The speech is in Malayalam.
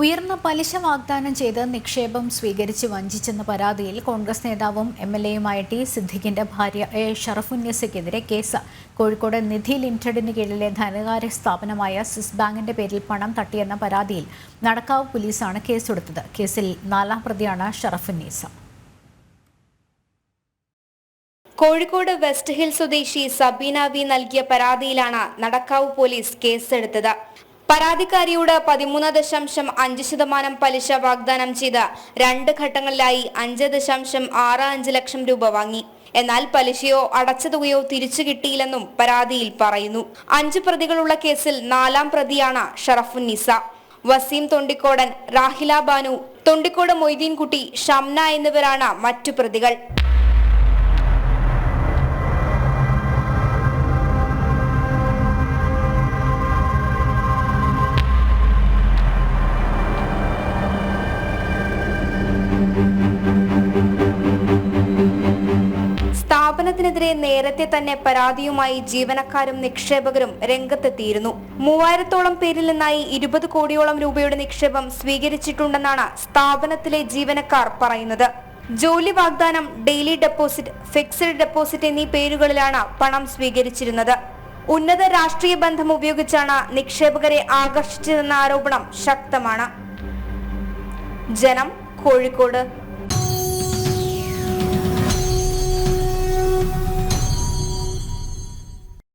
ഉയർന്ന പലിശ വാഗ്ദാനം ചെയ്ത് നിക്ഷേപം സ്വീകരിച്ച് വഞ്ചിച്ചെന്ന പരാതിയിൽ കോൺഗ്രസ് നേതാവും എം എൽ എയുമായ ടി സിദ്ദിഖിന്റെ ഭാര്യ എ ഷറഫുന്നീസയ്ക്കെതിരെ കേസ്. കോഴിക്കോട് നിധി ലിമിറ്റഡിന് കീഴിലെ ധനകാര്യ സ്ഥാപനമായ സ്വിസ് ബാങ്കിന്റെ പേരിൽ പണം തട്ടിയെന്ന പരാതിയിൽ നടക്കാവ് പോലീസാണ് കേസെടുത്തത്. കേസിൽ നാലാം പ്രതിയാണ് ഷറഫുന്നീസ. കോഴിക്കോട് വെസ്റ്റ് ഹിൽ സ്വദേശി സബീന വി നൽകിയ പരാതിയിലാണ് നടക്കാവ് പോലീസ് കേസെടുത്തത്. പരാതിക്കാരിയോട് പതിമൂന്ന് ദശാംശം അഞ്ച് ശതമാനം പലിശ വാഗ്ദാനം ചെയ്ത രണ്ട് ഘട്ടങ്ങളിലായി അഞ്ച് ദശാംശം ആറ് അഞ്ച് ലക്ഷം രൂപ വാങ്ങി. എന്നാൽ പലിശയോ അടച്ച തുകയോ തിരിച്ചു കിട്ടിയില്ലെന്നും പരാതിയിൽ പറയുന്നു. അഞ്ച് പ്രതികളുള്ള കേസിൽ നാലാം പ്രതിയാണ് ഷറഫുന്നിസ വസീം തൊണ്ടിക്കോടൻ റാഹില ബാനു തൊണ്ടിക്കോട് മൊയ്തീൻകുട്ടി ഷംന എന്നിവരാണ് മറ്റു പ്രതികൾ. സ്ഥാപനത്തിനെതിരെ നേരത്തെ തന്നെ പരാതിയുമായി ജീവനക്കാരും നിക്ഷേപകരും രംഗത്തെത്തിയിരുന്നു. മൂവായിരത്തോളം പേരിൽ നിന്നായി ഇരുപത് കോടിയോളം രൂപയുടെ നിക്ഷേപം സ്വീകരിച്ചിട്ടുണ്ടെന്നാണ് സ്ഥാപനത്തിലെ ജീവനക്കാർ പറയുന്നത്. ജോലി വാഗ്ദാനം ഡെയിലി ഡെപ്പോസിറ്റ് ഫിക്സഡ് ഡെപ്പോസിറ്റ് എന്നീ പേരുകളിലാണ് പണം സ്വീകരിച്ചിരുന്നത്. ഉന്നത രാഷ്ട്രീയ ബന്ധം ഉപയോഗിച്ചാണ് നിക്ഷേപകരെ ആകർഷിച്ചതെന്ന ആരോപണം ശക്തമാണ്. ജനം കോഴിക്കോട്